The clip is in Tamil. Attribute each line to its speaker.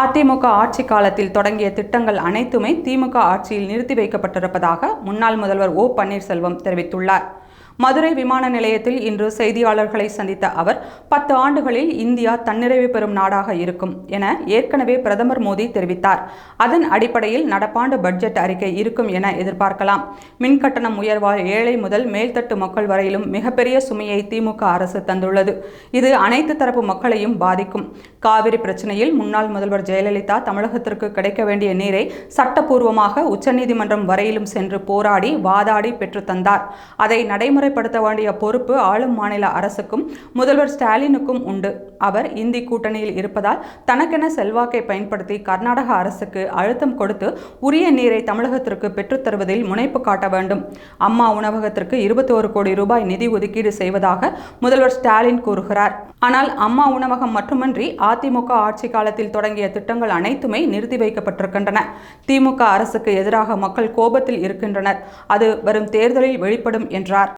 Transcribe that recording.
Speaker 1: அதிமுக ஆட்சி காலத்தில் தொடங்கிய திட்டங்கள் அனைத்துமே திமுக ஆட்சியில் நிறுத்தி வைக்கப்பட்டிருப்பதாக முன்னாள் முதல்வர் ஓ பன்னீர்செல்வம் தெரிவித்துள்ளார் மதுரை விமான நிலையத்தில் இன்று செய்தியாளர்களை சந்தித்த அவர் பத்து ஆண்டுகளில் இந்தியா தன்னிறைவு பெறும் நாடாக இருக்கும் என ஏற்கனவே பிரதமர் மோடி தெரிவித்தார் அதன் அடிப்படையில் நடப்பாண்டு பட்ஜெட் அறிக்கை இருக்கும் என எதிர்பார்க்கலாம் மின்கட்டணம் உயர்வால் ஏழை முதல் மேல்தட்டு மக்கள் வரையிலும் மிகப்பெரிய சுமையை திமுக அரசு தந்துள்ளது இது அனைத்து தரப்பு மக்களையும் பாதிக்கும் காவிரி பிரச்சனையில் முன்னாள் முதல்வர் ஜெயலலிதா தமிழகத்திற்கு கிடைக்க வேண்டிய நீரை சட்டப்பூர்வமாக உச்சநீதிமன்றம் வரையிலும் சென்று போராடி வாதாடி பெற்றுத்தந்தார் அதை நடைமுறை நடைமுறைப்படுத்த வேண்டிய பொறுப்பு ஆளும் மாநில அரசுக்கும் முதல்வர் ஸ்டாலினுக்கும் உண்டு அவர் இந்தி கூட்டணியில் இருப்பதால் தனக்கென செல்வாக்கை பயன்படுத்தி கர்நாடக அரசுக்கு அழுத்தம் கொடுத்து உரிய நீரை தமிழகத்திற்கு பெற்றுத்தருவதில் முனைப்பு காட்ட வேண்டும் அம்மா உணவகத்திற்கு இருபத்தி ஒரு கோடி ரூபாய் நிதி ஒதுக்கீடு செய்வதாக முதல்வர் ஸ்டாலின் கூறுகிறார் ஆனால் அம்மா உணவகம் மட்டுமன்றி அதிமுக ஆட்சி காலத்தில் தொடங்கிய திட்டங்கள் அனைத்துமே நிறுத்தி வைக்கப்பட்டிருக்கின்றன திமுக அரசுக்கு எதிராக மக்கள் கோபத்தில் இருக்கின்றனர் அது வரும் தேர்தலில் வெளிப்படும் என்றார்